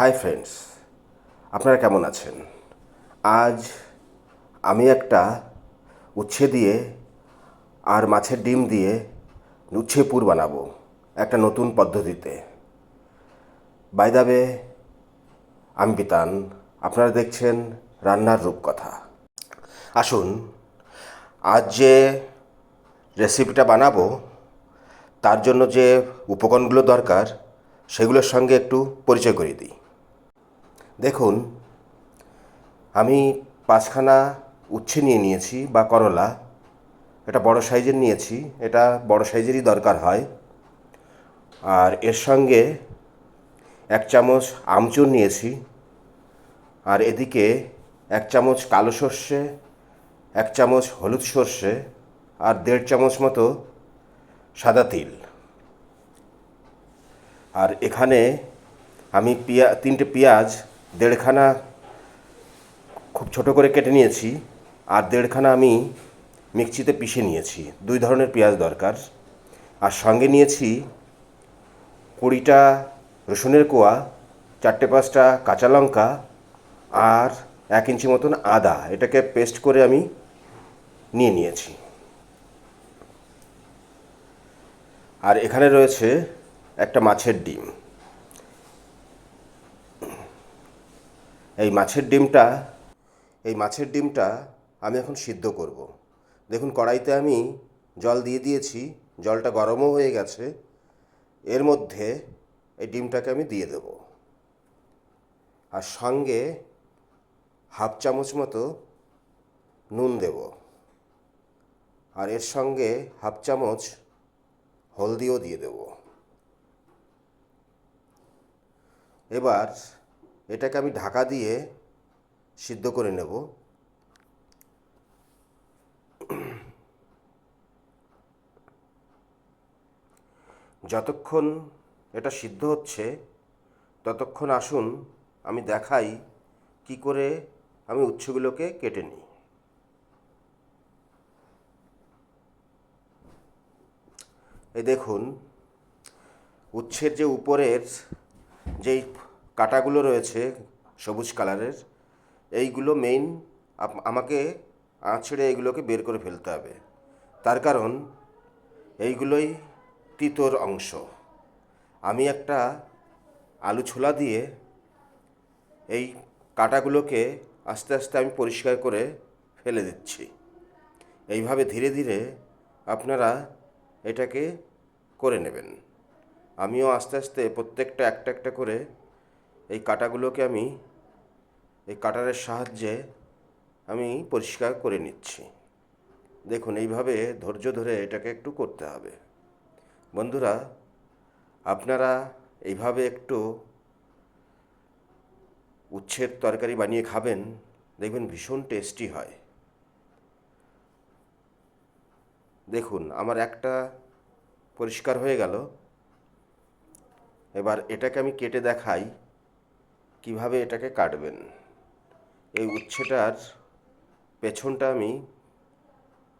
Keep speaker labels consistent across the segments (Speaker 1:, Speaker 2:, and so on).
Speaker 1: Hi friends আপনারা কেমন আছেন? আজ আমি একটা উচ্ছে দিয়ে আর মাছের ডিম দিয়ে উচ্ছে পুর বানাবো একটা নতুন পদ্ধতিতে। বাইদাবে আমি বিতান, আপনারা দেখছেন রান্নার রূপকথা। আসুন, আজ যে রেসিপিটা বানাবো, তার জন্য যে উপকরণগুলো দরকার, সেগুলোর সঙ্গে একটু পরিচয় করিয়ে দিই। দেখুন, আমি পাঁচখানা উচ্ছে নিয়ে নিয়েছি বা করলা। এটা বড় সাইজের নিয়েছি, এটা বড় সাইজেরই দরকার হয়। আর এর সঙ্গে এক চামচ আমচুর নিয়েছি, আর এদিকে এক চামচ কালো সর্ষে, এক চামচ হলুদ সর্ষে, আর দেড় চামচ মতো সাদা তিল। আর এখানে আমি পিয়া, তিনটে পেঁয়াজ দেড়খানা খুব ছোট করে কেটে নিয়েছি আর দেড়খানা আমি মিক্সিতে পিষে নিয়েছি। দুই ধরনের পেঁয়াজ দরকার। আর সঙ্গে নিয়েছি কুড়িটা রসুনের কোয়া, চারটে পাঁচটা কাঁচা লঙ্কা আর এক ইঞ্চি মতন আদা। এটাকে পেস্ট করে আমি নিয়ে নিয়েছি। আর এখানে রয়েছে একটা মাছের ডিম। এই মাছের ডিমটা, এই মাছের ডিমটা আমি এখন সিদ্ধ করব। দেখুন, কড়াইতে আমি জল দিয়ে দিয়েছি, জলটা গরমও হয়ে গেছে। এর মধ্যে এই ডিমটাকে আমি দিয়ে দেব। আর সঙ্গে হাফ চামচ মতো নুন দেব। আর এর সঙ্গে হাফ চামচ হলদিও দিয়ে দেব। এবার এটাকে আমি ঢাকা দিয়ে সিদ্ধ করে নেব। যতক্ষণ এটা সিদ্ধ হচ্ছে, ততক্ষণ আসুন আমি দেখাই কি করে আমি উচ্ছগুলোকে কেটে নিই। এই দেখুন উচ্ছের যে উপরের যেই কাটাগুলো রয়েছে সবুজ কালারের। এইগুলো মেইন আমাকে আঁচড়ে এইগুলোকে বের করে ফেলতে হবে। তার কারণ এইগুলোই তিতোর অংশ। আমি একটা আলু ছোলা দিয়ে এই কাটাগুলোকে আস্তে আস্তে আমি পরিষ্কার করে ফেলে দিচ্ছি। এইভাবে ধীরে ধীরে আপনারা এটাকে করে নেবেন। আমিও আস্তে আস্তে প্রত্যেকটা একটা একটা করে এই কাটাগুলোকে আমি, এই কাটারের সাহায্যে আমি পরিষ্কার করে নিচ্ছি। দেখুন, এইভাবে ধৈর্য ধরে এটাকে একটু করতে হবে। বন্ধুরা, আপনারা এইভাবে একটু উচ্ছের তরকারি বানিয়ে খাবেন, দেখবেন ভীষণ টেস্টি হয়। দেখুন, আমার একটা পরিষ্কার হয়ে গেল। এবার এটাকে আমি কেটে দেখাই। কীভাবে এটাকে কাটবেন? এই উচ্ছেটার পেছনটা আমি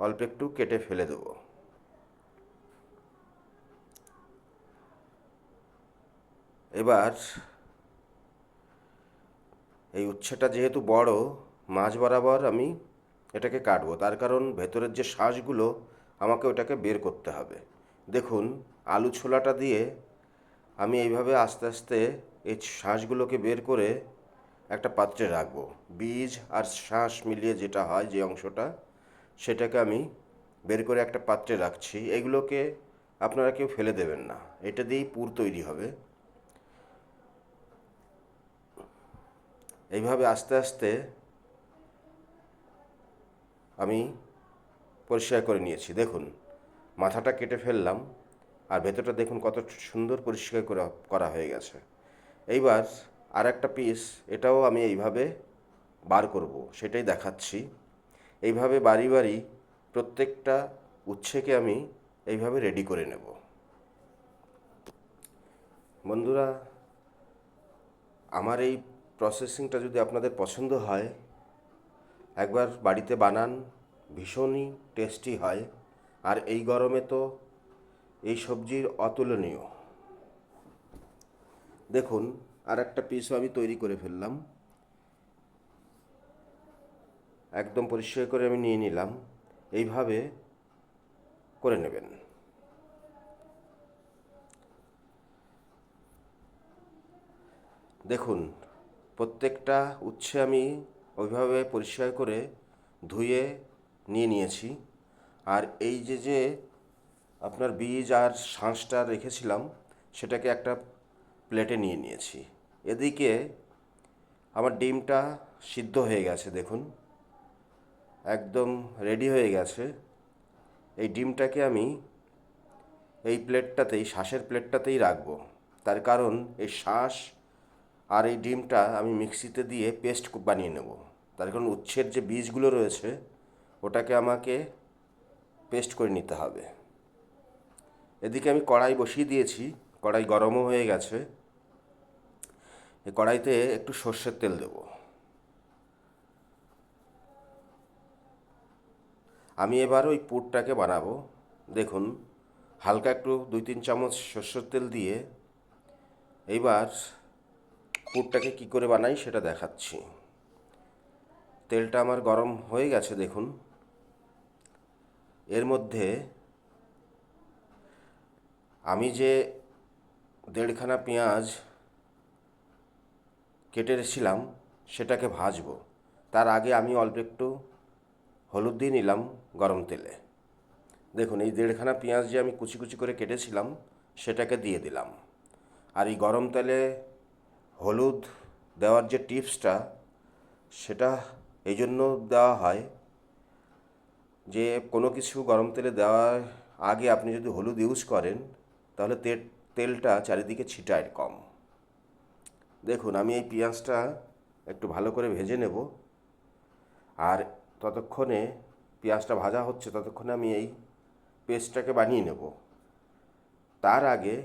Speaker 1: অল্প একটু কেটে ফেলে দেব। এবার এই উচ্ছেটা যেহেতু বড় মাছ বরাবর আমি এটাকে কাটবো। তার কারণ ভেতরের যে শ্বাসগুলো, আমাকে ওটাকে বের করতে হবে। দেখুন, আলু ছোলাটা দিয়ে আমি এইভাবে আস্তে আস্তে এই শ্বাসগুলোকে বের করে একটা পাত্রে রাখব। বীজ আর শ্বাস মিলিয়ে যেটা হয়, যে অংশটা, সেটাকে আমি বের করে একটা পাত্রে রাখছি। এগুলোকে আপনারা কেউ ফেলে দেবেন না। এটা দিয়েই পুর তৈরি হবে। এইভাবে আস্তে আস্তে আমি পরিষ্কার করে নিয়েছি। দেখুন, মাথাটা কেটে ফেললাম, আর ভেতরটা দেখুন কত সুন্দর পরিষ্কার করা করা হয়ে গেছে। এইবার আর একটা পিস এটাও আমি এইভাবে বার করব, সেটাই দেখাচ্ছি। এইভাবে বাড়ি বাড়ি প্রত্যেকটা উচ্ছেকে আমি এইভাবে রেডি করে নেব। বন্ধুরা, আমার এই প্রসেসিংটা যদি আপনাদের পছন্দ হয়, একবার বাড়িতে বানান, ভীষণই টেস্টি হয়। আর এই গরমে তো এই সবজির অতুলনীয়। দেখুন আর একটা পিসও আমি তৈরি করে ফেললাম। একদম পরিষ্কার করে আমি নিয়ে নিলাম। এইভাবে করে নেবেন। দেখুন, প্রত্যেকটা উচ্ছে আমি ওইভাবে পরিষ্কার করে ধুয়ে নিয়ে নিয়েছি। আর এই যে যে আপনার বীজ আর শাঁসটা রেখেছিলাম, সেটাকে একটা প্লেটে নিয়ে নিয়েছি। এদিকে আমার ডিমটা সিদ্ধ হয়ে গেছে, দেখুন। একদম রেডি হয়ে গেছে। এই ডিমটাকে আমি এই প্লেটটাতেই, শ্বাসের প্লেটটাতেই রাখব। তার কারণ এই শ্বাস আর এই ডিমটা আমি মিক্সিতে দিয়ে পেস্ট বানিয়ে নেব। তার কারণ উচ্ছের যে বীজগুলো রয়েছে, ওটাকে আমাকে পেস্ট করে নিতে হবে। এদিকে আমি কড়াই বসিয়ে দিয়েছি। কড়াই গরমও হয়ে গেছে। এই কড়াইতে একটু সর্ষের তেল দেব। আমি এবার ওই পুরটাকে বানাবো। দেখুন, হালকা একটু দুই তিন চামচ সর্ষের তেল দিয়ে এইবার পুরটাকে কি করে বানাই সেটা দেখাচ্ছি। তেলটা আমার গরম হয়ে গেছে, দেখুন। এর মধ্যে আমি যে দেড়খানা পেঁয়াজ কেটে রেখেছিলাম সেটাকে ভাজবো। তার আগে আমি অল্প একটু হলুদ দিয়ে নিলাম গরম তেলে। দেখুন, এই দেড়খানা পেঁয়াজ যে আমি কুচি কুচি করে কেটেছিলাম, সেটাকে দিয়ে দিলাম। আর এই গরম তেলে হলুদ দেওয়ার যে টিপসটা, সেটা এই জন্য দেওয়া হয় যে কোনো কিছু গরম তেলে দেওয়ার আগে আপনি যদি হলুদ ইউজ করেন, তাহলে তেল তেলটা চারিদিকে ছিটায় কম। দেখুন, আমি এই পেঁয়াজটা একটু ভালো করে ভেজে নেব। আর ততক্ষণে পেঁয়াজটা ভাজা হচ্ছে, ততক্ষণে আমি এই পেস্টটাকে বানিয়ে নেব। তার আগে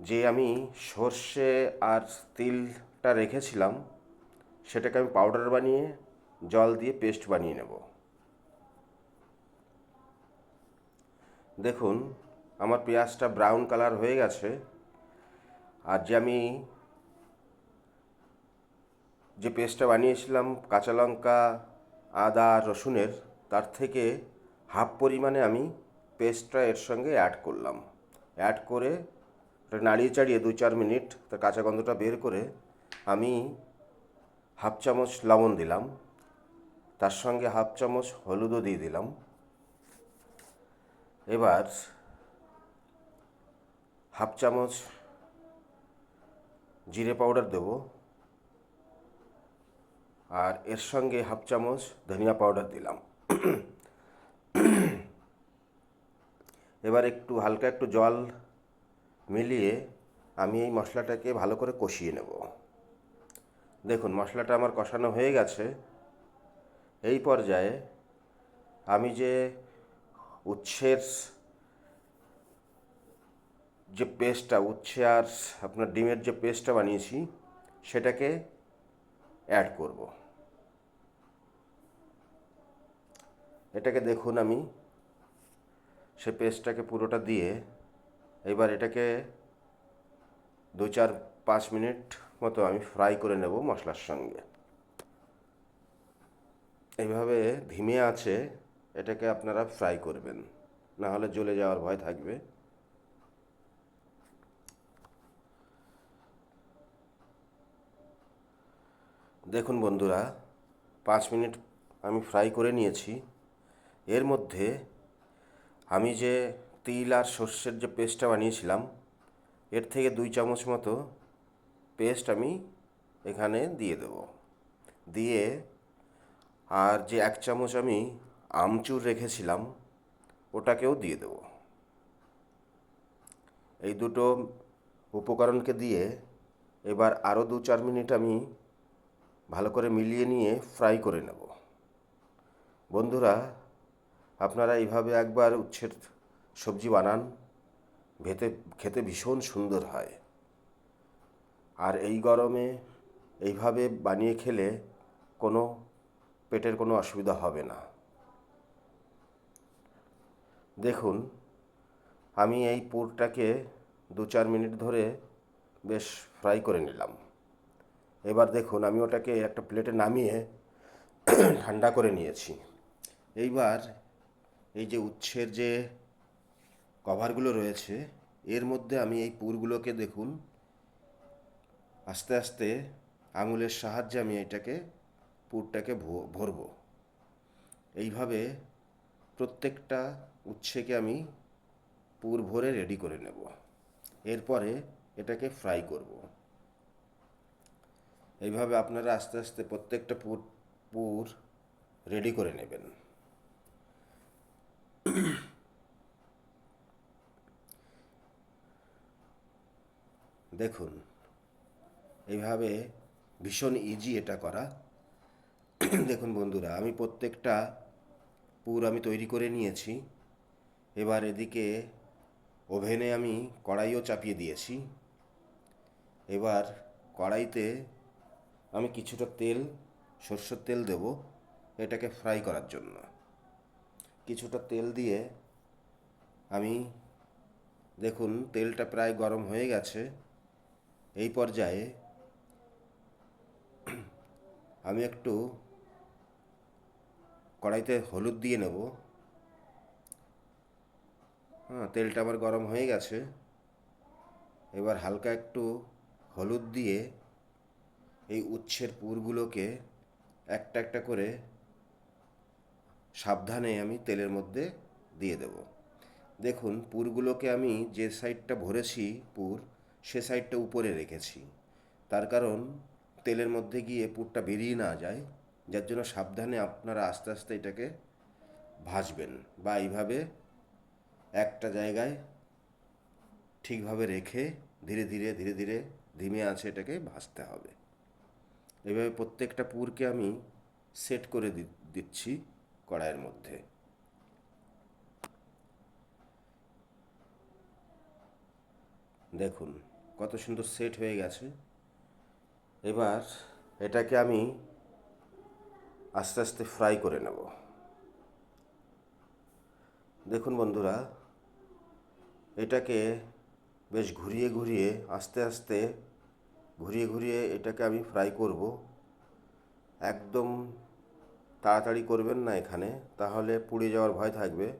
Speaker 1: যে আমি সর্ষে আর তিলটা রেখেছিলাম, সেটাকে আমি পাউডার বানিয়ে জল দিয়ে পেস্ট বানিয়ে নেব। দেখুন আমার পেঁয়াজটা ব্রাউন কালার হয়ে গেছে। আর যে আমি যে পেস্টটা বানিয়েছিলাম, কাঁচা লঙ্কা, আদা, রসুনের, তার থেকে হাফ পরিমাণে আমি পেস্টটা এর সঙ্গে অ্যাড করলাম। অ্যাড করে ওটা নাড়িয়ে চাড়িয়ে দু চার মিনিট তার কাঁচা গন্ধটা বের করে আমি হাফ চামচ লবণ দিলাম। তার সঙ্গে হাফ চামচ হলুদও দিয়ে দিলাম। এবার হাফ চামচ জিরে পাউডার দেব। আর এর সঙ্গে হাফ চামচ ধনিয়া পাউডার দিলাম। এবার একটু হালকা একটু জল মিলিয়ে আমি এই মশলাটাকে ভালো করে কষিয়ে নেব। দেখুন, মশলাটা আমার কষানো হয়ে গেছে। এই পর্যায়ে আমি যে উচ্ছের যে পেস্টটা উচ্ছে আর আপনার ডিমের যে পেস্টটা বানিয়েছি, সেটাকে অ্যাড করব। এটাকে দেখুন আমি, সে পেস্টটাকে পুরোটা দিয়ে, এবার এটাকে দু চার পাঁচ মিনিট মতো আমি ফ্রাই করে নেব মশলার সঙ্গে। এইভাবে ধিমে আছে, এটাকে আপনারা ফ্রাই করবেন। না হলে জ্বলে যাওয়ার ভয় থাকবে। দেখুন বন্ধুরা, পাঁচ মিনিট আমি ফ্রাই করে নিয়েছি। এর মধ্যে আমি যে তিল আর সর্ষের যে পেস্টটা বানিয়েছিলাম, এর থেকে দুই চামচ মতো পেস্ট আমি এখানে দিয়ে দেব। দিয়ে আর যে এক চামচ আমি আমচুর রেখেছিলাম, ওটাকেও দিয়ে দেব। এই দুটো উপকরণকে দিয়ে এবার আরও দু চার মিনিট আমি ভালো করে মিলিয়ে নিয়ে ফ্রাই করে নেব। বন্ধুরা, আপনারা এইভাবে একবার উচ্ছের সবজি বানান, ভেতে, খেতে ভীষণ সুন্দর হয়। আর এই গরমে এইভাবে বানিয়ে খেলে কোনো পেটের কোনো অসুবিধা হবে না। দেখুন, আমি এই পুরটাকে দু চার মিনিট ধরে বেশ ফ্রাই করে নিলাম। এবার দেখুন, আমি ওটাকে একটা প্লেটে নামিয়ে ঠান্ডা করে নিয়েছি। এইবার এই যে উচ্ছের যে কভারগুলো রয়েছে, এর মধ্যে আমি এই পুরগুলোকে দেখুন, আস্তে আস্তে আঙুলের সাহায্যে আমি এটাকে, পুরটাকে ভরবো। এইভাবে প্রত্যেকটা উচ্ছেকে আমি পুর ভরে রেডি করে নেব। এরপরে এটাকে ফ্রাই করব। এইভাবে আপনারা আস্তে আস্তে প্রত্যেকটা পুর পুর রেডি করে নেবেন। দেখুন, এইভাবে ভীষণ ইজি এটা করা। দেখুন বন্ধুরা, আমি প্রত্যেকটা পুর আমি তৈরি করে নিয়েছি। এবার এদিকে ওভেনে আমি কড়াইও চাপিয়ে দিয়েছি। এবার কড়াইতে আমি কিছুটা তেল, সর্ষের তেল দেব এটাকে ফ্রাই করার জন্য। কিছুটা তেল দিয়ে আমি, দেখুন, তেলটা প্রায় গরম হয়ে গেছে। এই পর্যায়ে আমি একটু কড়াইতে হলুদ দিয়ে নেব। হ্যাঁ তেলটা আমার গরম হয়ে গেছে। এবার হালকা একটু হলুদ দিয়ে এই উচ্ছের পুরগুলোকে একটা একটা করে সাবধানে আমি তেলের মধ্যে দিয়ে দেব। দেখুন, পুরগুলোকে আমি যে সাইডটা ভরেছি পুর, সে সাইডটা উপরে রেখেছি। তার কারণ তেলের মধ্যে গিয়ে পুরটা বেরিয়ে না যায়, যার জন্য সাবধানে আপনারা আস্তে আস্তে এটাকে ভাজবেন বা এইভাবে একটা জায়গায় ঠিকভাবে রেখে ধীরে ধীরে ধীরে ধীরে ধিমে আছে এটাকে ভাজতে হবে। এভাবে প্রত্যেকটা পুরকে আমি সেট করে দিচ্ছি কড়াইয়ের মধ্যে। দেখুন কত সুন্দর সেট হয়ে গেছে। এবার এটাকে আমি আস্তে আস্তে ফ্রাই করে নেব। দেখুন বন্ধুরা, এটাকে বেশ ঘুরিয়ে ঘুরিয়ে আস্তে আস্তে ঘুরিয়ে ঘুরিয়ে এটাকে আমি ফ্রাই করব। একদম তাড়াতাড়ি করবেন না এখানে, তাহলে পুড়ে যাওয়ার ভয় থাকবে।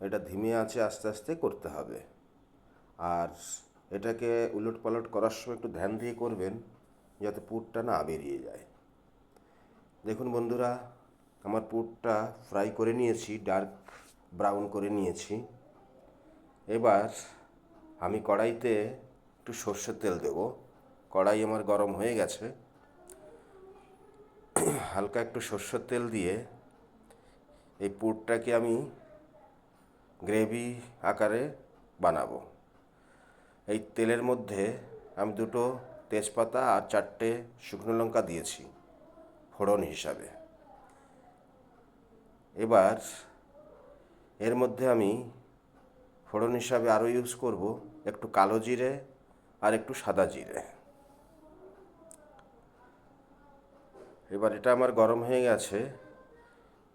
Speaker 1: এটা ধিমে আছে, আস্তে আস্তে করতে হবে। আর এটাকে উলট পালট করার সময় একটু ধ্যান দিয়ে করবেন, যাতে পুরটা না বেরিয়ে যায়। দেখুন বন্ধুরা, আমার পুরটা ফ্রাই করে নিয়েছি ডার্ক ব্রাউন করে নিয়েছি। এবার আমি কড়াইতে একটু সর্ষের তেল দেব। কড়াই আমার গরম হয়ে গেছে। হালকা একটু সর্ষের তেল দিয়ে এই পুরটাকে আমি গ্রেভি আকারে বানাবো। এই তেলের মধ্যে আমি দুটো তেজপাতা আর চারটে শুকনো লঙ্কা দিয়েছি ফোড়ন হিসাবে। এবার এর মধ্যে আমি ফোড়ন হিসাবে আরও ইউজ করব একটু কালো জিরে আর একটু সাদা জিরে। এবার এটা আমার গরম হয়ে গেছে।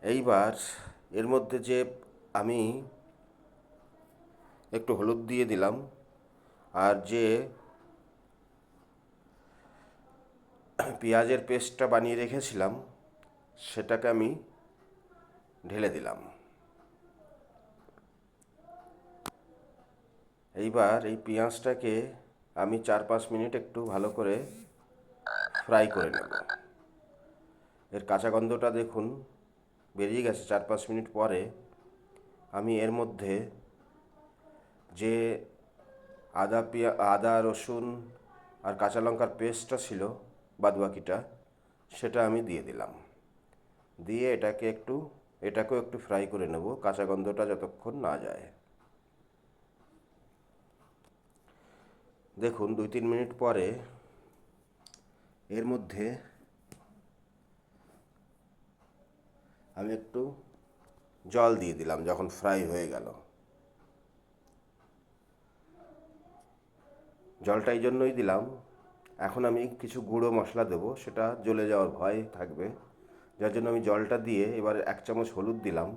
Speaker 1: এইবার এর মধ্যে যে আমি একটু হলুদ দিয়ে দিলাম, আর যে পেঁয়াজের পেস্টটা বানিয়ে রেখেছিলাম, সেটাকে আমি ঢেলে দিলাম। এইবার এই পেঁয়াজটাকে আমি চার পাঁচ মিনিট একটু ভালো করে ফ্রাই করে নেব। এর কাঁচা গন্ধটা দেখুন, বেরিয়ে গেছে চার পাঁচ মিনিট পরে। আমি এর মধ্যে যে আদা পেঁয়া, আদা, রসুন আর কাঁচা লঙ্কার পেস্টটা ছিল, বাদবাকিটা, সেটা আমি দিয়ে দিলাম। দিয়ে এটাকে একটু, এটাকেও একটু ফ্রাই করে নেব, কাঁচা গন্ধটা যতক্ষণ না যায়। দেখুন, দুই তিন মিনিট পরে এর মধ্যে আমি একটু জল দিয়ে দিলাম যখন ফ্রাই হয়ে গেল। জলটা এই জন্যই দিলাম। এখন আমি কিছু গুঁড়ো মশলা দেবো, সেটা জ্বলে যাওয়ার ভয় থাকবে। যার জন্য আমি জলটা দিয়ে এবার এক চামচ হলুদ দিলাম।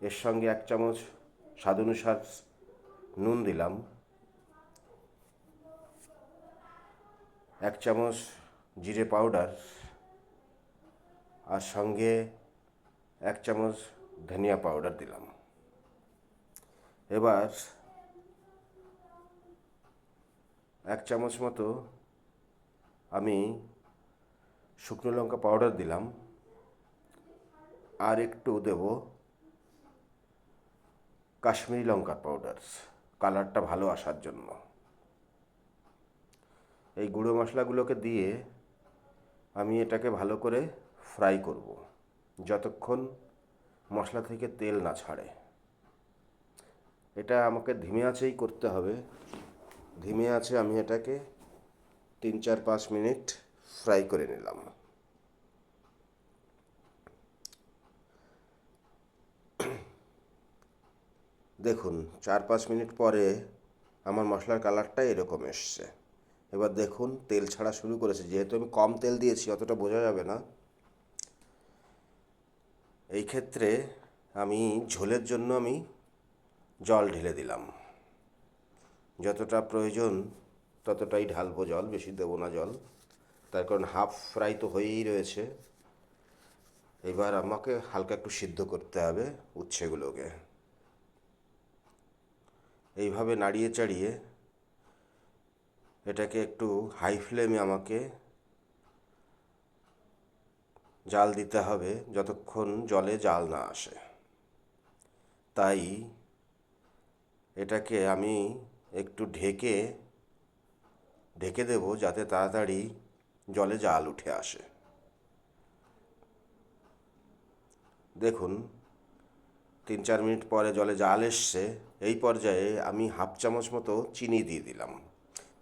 Speaker 1: এর সঙ্গে এক চামচ স্বাদ অনুসার নুন দিলাম। এক চামচ জিরে পাউডার। আর সঙ্গে এক চামচ ধনিয়া পাউডার দিলাম। এবার এক চামচ মতো আমি শুকনো লঙ্কা পাউডার দিলাম। আর একটু দেব কাশ্মীরি লঙ্কার পাউডার কালারটা ভালো আসার জন্য। এই গুঁড়ো মশলাগুলোকে দিয়ে আমি এটাকে ভালো করে ফ্রাই করব। যতক্ষণ মশলা থেকে তেল না ছাড়ে। এটা আমাকে ধিমে আঁচেই করতে হবে। ধিমে আছে আমি এটাকে তিন, চার, পাঁচ মিনিট ফ্রাই করে নিলাম। দেখুন, চার, পাঁচ মিনিট পরে আমার মশলার কালারটা এরকম এসছে। এবার দেখুন, তেল ছাড়া শুরু করেছে। যেহেতু আমি কম তেল দিয়েছি, অতটা বোঝা যাবে না। এই ক্ষেত্রে আমি ঝোলের জন্য আমি জল ঢেলে দিলাম। যতটা প্রয়োজন ততটাই ঢালবো জল, বেশি দেবো না জল। তার কারণ হাফ ফ্রাই তো হয়েই রয়েছে। এবার আমাকে হালকা একটু সিদ্ধ করতে হবে উচ্ছেগুলোকে। এইভাবে নাড়িয়ে চাড়িয়ে এটাকে একটু হাই ফ্লেমে আমাকে জাল দিতে হবে যতক্ষণ জলে জাল না আসে। তাই এটাকে আমি একটু ঢেকে ঢেকে দেব যাতে তাড়াতাড়ি জলে জাল উঠে আসে। দেখুন, তিন চার মিনিট পরে জলে জাল এসছে। এই পর্যায়ে আমি হাফ চামচ মতো চিনি দিয়ে দিলাম।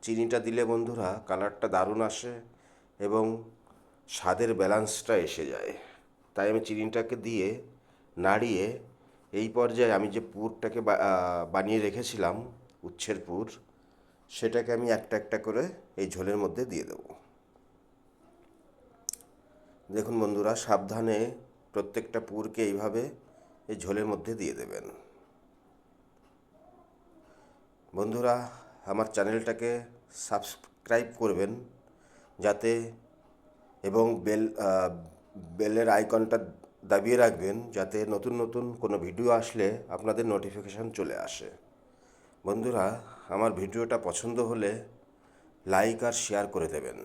Speaker 1: চিনিটা দিলে বন্ধুরা কালারটা দারুণ আসে এবং স্বাদের ব্যালেন্সটা এসে যায়। তাই আমি চিনিটাকে দিয়ে নাড়িয়ে এই পর্যায়ে আমি যে পুরটাকে বানিয়ে রেখেছিলাম, উচ্ছের পুর, সেটাকে আমি একটা একটা করে এই ঝোলের মধ্যে দিয়ে দেব। দেখুন বন্ধুরা, সাবধানে প্রত্যেকটা পুরকে এইভাবে এই ঝোলের মধ্যে দিয়ে দেবেন। বন্ধুরা, আমার চ্যানেলটাকে সাবস্ক্রাইব করবেন, যাতে এবং বেল বেলের আইকনটা দাবিয়ে রাখবেন যাতে নতুন নতুন কোনো ভিডিও আসলে আপনাদের নোটিফিকেশান চলে আসে। বন্ধুরা, আমার ভিডিওটা পছন্দ হলে লাইক আর শেয়ার করে দেবেন।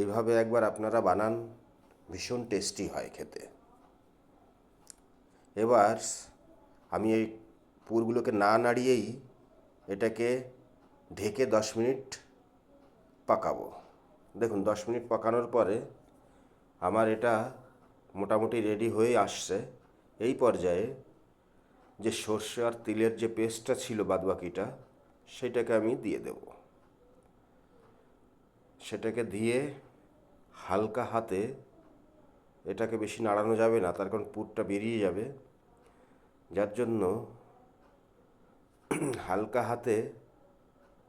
Speaker 1: এইভাবে একবার আপনারা বানান, ভীষণ টেস্টি হয় খেতে। এবার আমি এই পুরগুলোকে না নাড়িয়েই এটাকে ঢেকে দশ মিনিট পাকাবো। দেখুন, দশ মিনিট পাকানোর পরে আমার এটা মোটামুটি রেডি হয়ে আসছে। এই পর্যায়ে যে সর্ষে আর তিলের যে পেস্টটা ছিল বাদবাকিটা, সেটাকে আমি দিয়ে দেব। সেটাকে দিয়ে হালকা হাতে এটাকে বেশি নাড়ানো যাবে না, তার কারণ পুরটা বেরিয়ে যাবে। যার জন্য হালকা হাতে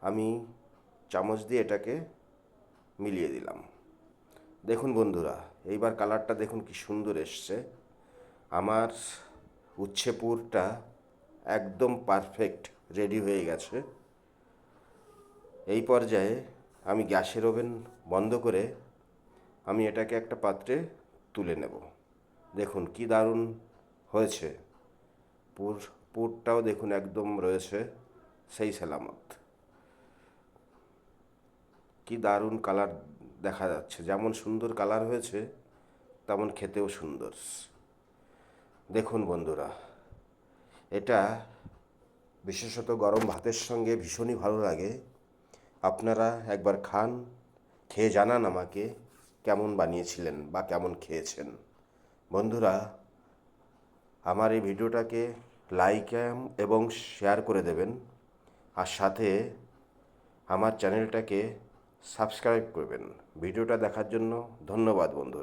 Speaker 1: আমি চামচ দিয়ে এটাকে মিলিয়ে দিলাম। দেখুন বন্ধুরা, এইবার কালারটা দেখুন কি সুন্দর এসছে। আমার উচ্ছে পুরটা একদম পারফেক্ট, রেডি হয়ে গেছে। এই পর্যায়ে আমি গ্যাসের ওভেন বন্ধ করে আমি এটাকে একটা পাত্রে তুলে নেব। দেখুন কি দারুণ হয়েছে। পুর, পুরটাও দেখুন একদম রয়েছে সেই সালামত। কি দারুণ কালার দেখা যাচ্ছে। যেমন সুন্দর কালার হয়েছে, তেমন খেতেও সুন্দর। দেখুন বন্ধুরা, এটা বিশেষত গরম ভাতের সঙ্গে ভীষণই ভালো লাগে। আপনারা একবার খান, খেয়ে জানান আমাকে কেমন বানিয়েছিলেন বা কেমন খেয়েছেন। বন্ধুরা, আমার এই ভিডিওটাকে লাইক এবং শেয়ার করে দেবেন। আর সাথে আমার চ্যানেলটাকে সাবস্ক্রাইব করবেন। ভিডিওটা দেখার জন্য ধন্যবাদ বন্ধুরা।